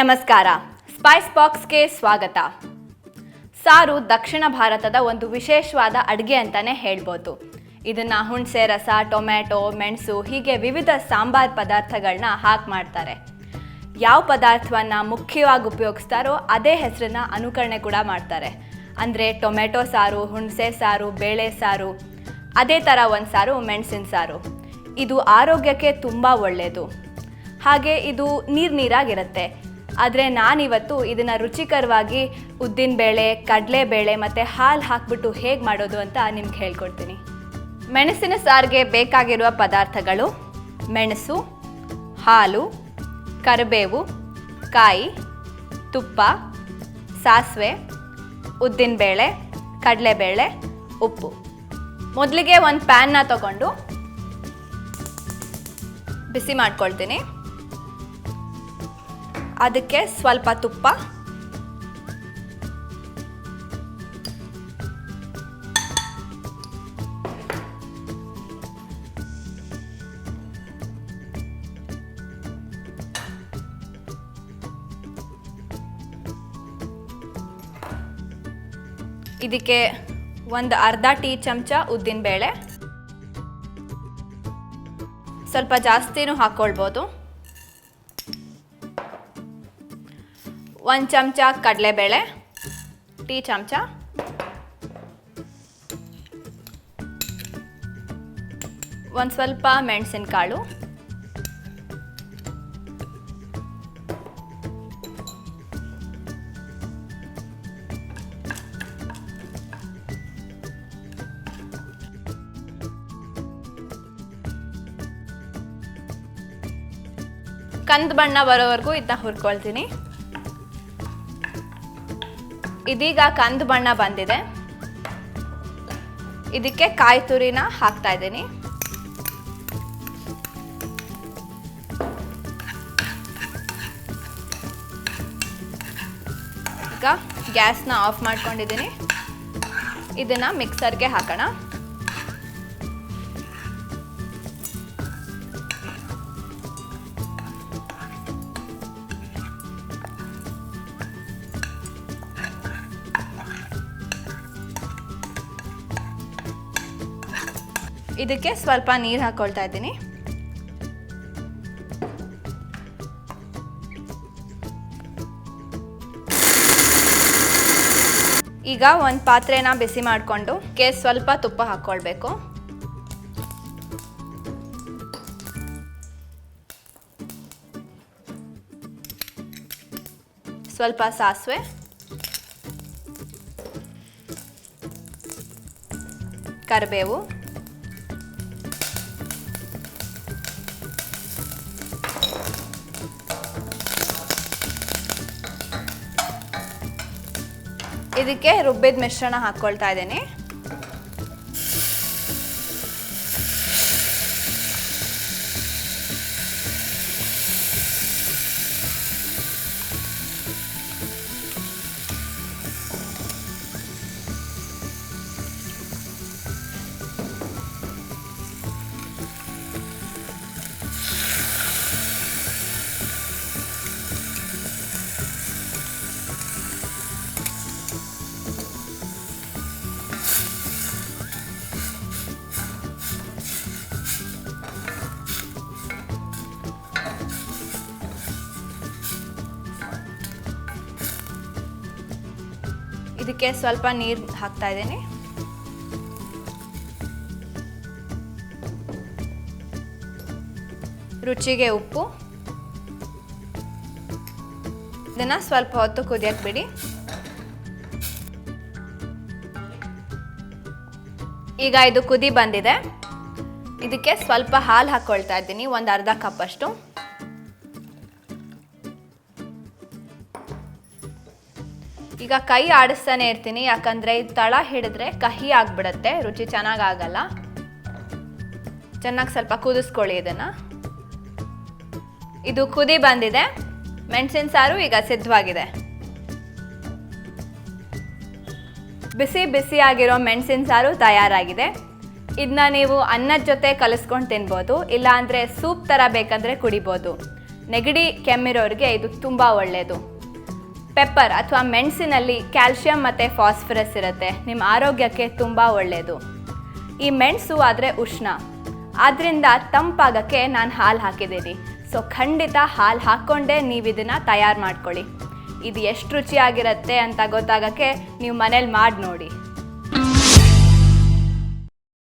ನಮಸ್ಕಾರ. ಸ್ಪೈಸ್ ಬಾಕ್ಸ್ಗೆ ಸ್ವಾಗತ. ಸಾರು ದಕ್ಷಿಣ ಭಾರತದ ಒಂದು ವಿಶೇಷವಾದ ಅಡುಗೆ ಅಂತಲೇ ಹೇಳ್ಬೋದು. ಇದನ್ನು ಹುಣಸೆ ರಸ, ಟೊಮ್ಯಾಟೊ, ಮೆಣಸು, ಹೀಗೆ ವಿವಿಧ ಸಾಂಬಾರ್ ಪದಾರ್ಥಗಳನ್ನ ಹಾಕಿ ಮಾಡ್ತಾರೆ. ಯಾವ ಪದಾರ್ಥವನ್ನು ಮುಖ್ಯವಾಗಿ ಉಪಯೋಗಿಸ್ತಾರೋ ಅದೇ ಹೆಸರನ್ನ ಅನುಕರಣೆ ಕೂಡ ಮಾಡ್ತಾರೆ. ಅಂದರೆ ಟೊಮೆಟೊ ಸಾರು, ಹುಣಸೆ ಸಾರು, ಬೇಳೆ ಸಾರು, ಅದೇ ಥರ ಒಂದು ಸಾರು ಮೆಣಸಿನ ಸಾರು. ಇದು ಆರೋಗ್ಯಕ್ಕೆ ತುಂಬ ಒಳ್ಳೆಯದು ಹಾಗೆ ಇದು ನೀರು ನೀರಾಗಿರುತ್ತೆ. ಆದರೆ ನಾನಿವತ್ತು ಇದನ್ನು ರುಚಿಕರವಾಗಿ ಉದ್ದಿನಬೇಳೆ ಕಡಲೆಬೇಳೆ ಮತ್ತು ಹಾಲು ಹಾಕ್ಬಿಟ್ಟು ಹೇಗೆ ಮಾಡೋದು ಅಂತ ನಿಮ್ಗೆ ಹೇಳ್ಕೊಡ್ತೀನಿ. ಮೆಣಸಿನ ಸಾರಿಗೆ ಬೇಕಾಗಿರುವ ಪದಾರ್ಥಗಳು ಮೆಣಸು, ಹಾಲು, ಕರಿಬೇವು, ಕಾಯಿ, ತುಪ್ಪ, ಸಾಸಿವೆ ಉದ್ದಿನಬೇಳೆ ಕಡಲೆಬೇಳೆ ಉಪ್ಪು. ಮೊದಲಿಗೆ ಒಂದು ಪ್ಯಾನ್ನ ತಗೊಂಡು ಬಿಸಿ ಮಾಡ್ಕೊಳ್ತೀನಿ. ಅದಕ್ಕೆ ಸ್ವಲ್ಪ ತುಪ್ಪ. ಇದಕ್ಕೆ ಒಂದು ಅರ್ಧ ಟೀ ಚಮಚ ಉದ್ದಿನಬೇಳೆ. ಸ್ವಲ್ಪ ಜಾಸ್ತಿನೂ ಹಾಕ್ಕೊಳ್ಬೋದು ಒಂದು ಚಮಚ ಕಡಲೆಬೇಳೆ ಟೀ ಚಮಚ. ಒಂದು ಸ್ವಲ್ಪ ಮೆಣಸಿನಕಾಳು. ಕಂದು ಬಣ್ಣ ಬರೋವರೆಗೂ ಇದನ್ನ ಹುರ್ಕೊಳ್ತೀನಿ. ಇದೀಗ ಕಂದು ಬಣ್ಣ ಬಂದಿದೆ. ಇದಕ್ಕೆ ಕಾಯಿ ತುರಿನ ಹಾಕ್ತಾ ಇದ್ದೀನಿ. ಈಗ ಗ್ಯಾಸ್ನ ಆಫ್ ಮಾಡ್ಕೊಂಡಿದ್ದೀನಿ. ಇದನ್ನು ಮಿಕ್ಸರ್ಗೆ ಹಾಕೋಣ. ಇದಕ್ಕೆ ಸ್ವಲ್ಪ ನೀರು ಹಾಕೊಳ್ತಾ ಇದ್ದೀನಿ. ಈಗ ಒಂದು ಪಾತ್ರೆನ ಬಿಸಿ ಮಾಡಿಕೊಂಡು ಕೆ ಸ್ವಲ್ಪ ತುಪ್ಪ ಹಾಕ್ಕೊಳ್ಬೇಕು ಸ್ವಲ್ಪ ಸಾಸಿವೆ. ಕರಿಬೇವು. ಇದಕ್ಕೆ ರುಬ್ಬಿದ ಮಿಶ್ರಣ ಹಾಕ್ಕೊಳ್ತಾ ಇದ್ದೀನಿ. ಇದಕ್ಕೆ ಸ್ವಲ್ಪ ನೀರು ಹಾಕ್ತಾ ಇದ್ದೀನಿ. ರುಚಿಗೆ ಉಪ್ಪು. ಇದನ್ನು ಸ್ವಲ್ಪ ಹೊತ್ತು ಕುದಿಯಕ್ಕೆ ಬಿಡಿ. ಈಗ ಇದು ಕುದಿ ಬಂದಿದೆ. ಇದಕ್ಕೆ ಸ್ವಲ್ಪ ಹಾಲು ಹಾಕ್ಕೊಳ್ತಾ ಇದ್ದೀನಿ, ಒಂದು ಅರ್ಧ ಕಪ್ಪಷ್ಟು ಈಗ ಕೈ ಆಡಿಸ್ತಾನೆ ಇರ್ತೀನಿ, ಯಾಕಂದರೆ ಇದು ತಳ ಹಿಡಿದ್ರೆ ಕಹಿ ಆಗಿಬಿಡುತ್ತೆ, ರುಚಿ ಚೆನ್ನಾಗಿ ಆಗಲ್ಲ. ಚೆನ್ನಾಗಿ ಸ್ವಲ್ಪ ಕುದಿಸ್ಕೊಳ್ಳಿ ಇದನ್ನು. ಇದು ಕುದಿ ಬಂದಿದೆ, ಮೆಣಸಿನ ಸಾರು ಈಗ ಸಿದ್ಧವಾಗಿದೆ. ಬಿಸಿ ಬಿಸಿಯಾಗಿರೋ ಮೆಣಸಿನ ಸಾರು ತಯಾರಾಗಿದೆ. ಇದನ್ನ ನೀವು ಅನ್ನದ ಜೊತೆ ಕಲಿಸ್ಕೊಂಡು ತಿನ್ಬೋದು, ಇಲ್ಲಾಂದರೆ ಸೂಪ್ ಥರ ಬೇಕಂದರೆ ಕುಡಿಬೋದು. ನೆಗಡಿ ಕೆಮ್ಮಿರೋರಿಗೆ ಇದು ತುಂಬ ಒಳ್ಳೆಯದು ಪೆಪ್ಪರ್ ಅಥವಾ ಮೆಣಸಿನಲ್ಲಿ ಕ್ಯಾಲ್ಶಿಯಂ ಮತ್ತು ಫಾಸ್ಫರಸ್ ಇರುತ್ತೆ. ನಿಮ್ಮ ಆರೋಗ್ಯಕ್ಕೆ ತುಂಬ ಒಳ್ಳೆಯದು ಈ ಮೆಣಸು ಆದರೆ ಉಷ್ಣ. ಆದ್ದರಿಂದ ತಂಪಾಗಕ್ಕೆ ನಾನು ಹಾಲು ಹಾಕಿದ್ದೀನಿ. ಸೊ ಖಂಡಿತ ಹಾಲು ಹಾಕ್ಕೊಂಡೇ ನೀವು ಇದನ್ನು ತಯಾರು ಮಾಡ್ಕೊಳ್ಳಿ. ಇದು ಎಷ್ಟು ರುಚಿಯಾಗಿರುತ್ತೆ ಅಂತ ಗೊತ್ತಾಗಕ್ಕೆ ನೀವು ಮನೇಲಿ ಮಾಡಿ ನೋಡಿ.